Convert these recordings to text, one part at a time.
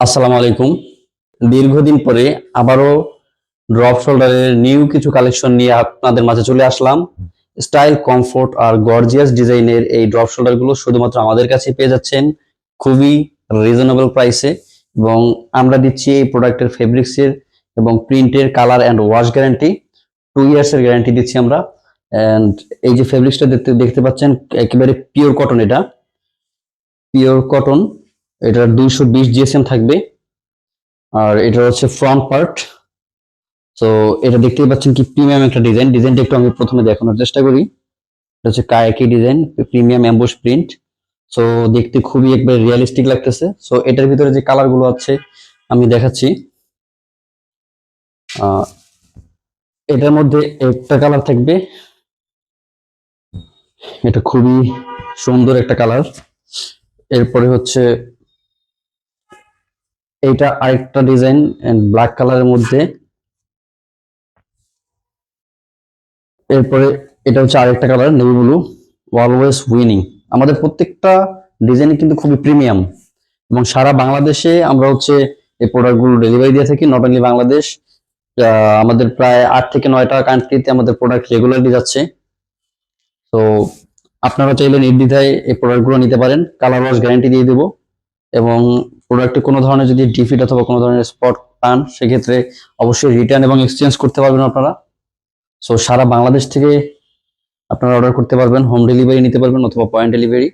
আসসালামু আলাইকুম। দীর্ঘদিন পরে আবারও ড্রপ শোল্ডারের নিউ কিছু কালেকশন নিয়ে আপনাদের মাঝে চলে আসলাম। স্টাইল কমফোর্ট আর গর্জিয়াস ডিজাইনের এই ড্রপ শোল্ডারগুলো শুধুমাত্র আমাদের কাছে পেয়ে যাচ্ছেন খুবই রিজনেবল প্রাইসে এবং আমরা দিচ্ছি এই প্রোডাক্টের ফেব্রিক্সের এবং প্রিন্টের colour and wash guarantee two years এর গ্যারান্টি দিচ্ছি আমরা। অ্যান্ড এই যে ফেব্রিক্সটা দেখতে দেখতে পাচ্ছেন, একেবারে পিওর কটন এটা। পিওর কটন এটা দুইশো বিশ জিএসএম থাকবে। আর এটা হচ্ছে ফ্রন্ট পার্ট তো এটা দেখতেই পাচ্ছেন কি প্রিমিয়াম একটা ডিজাইন ডিজাইনটা একটু আমি প্রথমে দেখানোর চেষ্টা করি। এটা হচ্ছে কায়াকি design premium ambush print so দেখতে খুবই একবার রিয়েলিস্টিক লাগতেছে। সো এটার ভিতরে যে কালারগুলো আছে, আমি দেখাচ্ছি। এটার মধ্যে একটা কালার থাকবে। এটা খুবই সুন্দর একটা কালার এরপরে হচ্ছে এইটা আরেকটা ডিজাইন ব্ল্যাক কালারের মধ্যে। এরপরে এটা হচ্ছে আরেকটা colour navy blue always winning আমাদের প্রত্যেকটা ডিজাইন কিন্তু খুবই প্রিমিয়াম এবং সারা বাংলাদেশে আমরা হচ্ছে এই প্রোডাক্টগুলো ডেলিভারি দিয়ে থাকি নট অনলি বাংলাদেশ। আমাদের প্রায় আট থেকে নয়টা কান্ট্রিতে আমাদের প্রোডাক্ট রেগুলারলি যাচ্ছে। তো আপনারা চাইলে নির্দ্বিধায় এই প্রোডাক্টগুলো নিতে পারেন। কালার ওয়াশ গ্যারান্টি দিয়ে দেবো। এবং প্রোডাক্টে কোনো ধরনের যদি ডিফিট অথবা কোনো ধরনের স্পট পান, সেক্ষেত্রে অবশ্যই রিটার্ন এবং এক্সচেঞ্জ করতে পারবেন আপনারা। সো সারা বাংলাদেশ থেকে আপনারা অর্ডার করতে পারবেন হোম ডেলিভারি নিতে পারবেন অথবা পয়েন্ট ডেলিভারি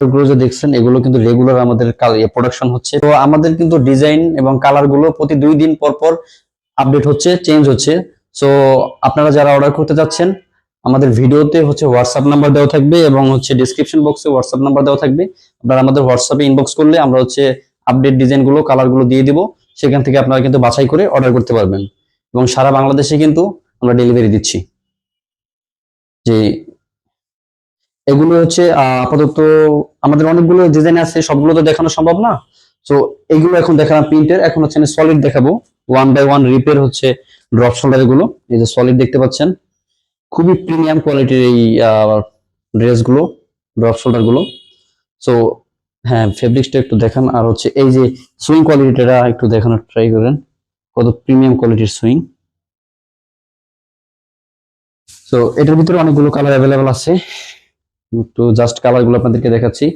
এগুলো যে দেখছেন, এগুলো কিন্তু রেগুলার আমাদের প্রোডাকশন হচ্ছে। তো, আমাদের কিন্তু ডিজাইন এবং কালারগুলো প্রতি দুই দিন পর পর আপডেট হচ্ছে চেঞ্জ হচ্ছে। সো আপনারা যারা অর্ডার করতে যাচ্ছেন, আমাদের ভিডিওতে হচ্ছে হোয়াটসঅ্যাপ নাম্বার দেওয়া থাকবে এবং হচ্ছে ডিসক্রিপশন বক্সে হোয়াটসঅ্যাপ নাম্বার দেওয়া থাকবে। আপনারা আমাদের হোয়াটসঅ্যাপে ইনবক্স করলে আমরা হচ্ছে আপডেট ডিজাইনগুলো কালারগুলো দিয়ে দিব, সেখান থেকে আপনারা কিন্তু বাছাই করে অর্ডার করতে পারবেন। এবং সারা বাংলাদেশে কিন্তু আমরা ডেলিভারি দিচ্ছি। যে এগুলো হচ্ছে আপাতত আমাদের অনেকগুলো ডিজাইন আছে, সবগুলো তো দেখানো সম্ভব না। তো এগুলো এখন দেখালাম প্রিন্টের এখন হচ্ছে সলিড দেখাবো। ওয়ান বাই ওয়ান রিপের হচ্ছে ড্রপ শোল্ডার এগুলো, এই যে সলিড দেখতে পাচ্ছেন। খুবই প্রিমিয়াম কোয়ালিটির এই ড্রেসগুলো ড্রপ শোল্ডারগুলো। সো হ্যাঁ ফেব্রিক্সটা একটু দেখান। আর হচ্ছে এই যে সুইং কোয়ালিটিটা একটু দেখানোর ট্রাই করেন। কত প্রিমিয়াম কোয়ালিটির সুইং তো এটার ভিতরে অনেকগুলো কালার অ্যাভেলেবেল আছে। একটু জাস্ট কালারগুলো আপনাদেরকে দেখাচ্ছি।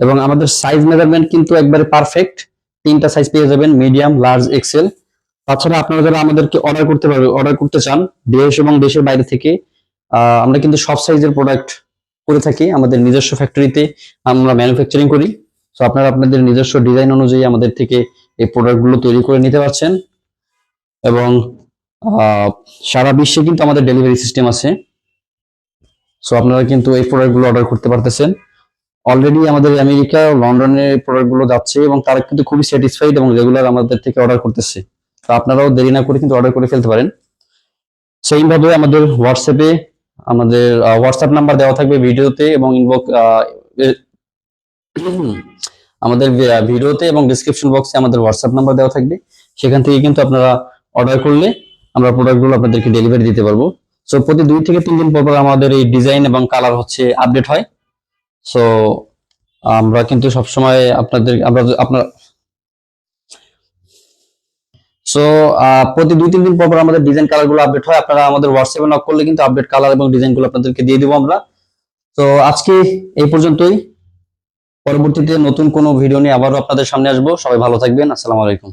এবং আমাদের সাইজ মেজারমেন্ট কিন্তু একবারে পারফেক্ট তিনটা সাইজ পেয়ে যাবেন মিডিয়াম লার্জ এক্সেল তাছাড়া আপনারা যারা আমাদেরকে অর্ডার করতে পারবে অর্ডার করতে চান, দেশ এবং দেশের বাইরে থেকে আমরা কিন্তু সব সাইজের প্রোডাক্ট করে থাকি। আমাদের নিজস্ব ফ্যাক্টরিতে আমরা ম্যানুফ্যাকচারিং করি। তো আপনারা আপনাদের নিজস্ব ডিজাইন অনুযায়ী আমাদের থেকে এই প্রোডাক্টগুলো তৈরি করে নিতে পারছেন। এবং সারা বিশ্বে কিন্তু আমাদের ডেলিভারি সিস্টেম আছে। সো আপনারা কিন্তু এই প্রোডাক্টগুলো অর্ডার করতে পারতেছেন। অলরেডি আমাদের আমেরিকা লন্ডনের প্রোডাক্টগুলো যাচ্ছে এবং তারা কিন্তু খুবই স্যাটিসফাইড এবং রেগুলার আমাদের থেকে অর্ডার করতেছে। তো আপনারাও দেরি না করে কিন্তু অর্ডার করে ফেলতে পারেন। সেইম ভাবে আমাদের হোয়াটসঅ্যাপে আমাদের হোয়াটসঅ্যাপ নাম্বার দেওয়া থাকবে ভিডিওতে এবং ইনবক্স আমাদের ভিডিওতে এবং ডিসক্রিপশন বক্সে আমাদের হোয়াটসঅ্যাপ নাম্বার দেওয়া থাকবে। সেখান থেকে কিন্তু আপনারা অর্ডার করলে আমরা প্রোডাক্টগুলো আপনাদেরকে ডেলিভারি দিতে পারব। সো প্রতি দুই থেকে তিন দিন পর পর আমাদের এই ডিজাইন এবং কালার হচ্ছে আপডেট হয়। সো আমরা কিন্তু সবসময় আপনাদের, আমরা আপনার সো প্রতি দুই তিন দিন পর পর আমাদের ডিজাইন কালারগুলো আপডেট হয়। আপনারা আমাদের হোয়াটসঅ্যাপে নক করলে কিন্তু আপডেট কালার এবং ডিজাইনগুলো আপনাদেরকে দিয়ে দিব আমরা। তো আজকে এই পর্যন্তই। পরবর্তীতে নতুন কোনো ভিডিও নিয়ে আবারও আপনাদের সামনে আসব। সবাই ভালো থাকবেন। আসসালামু আলাইকুম।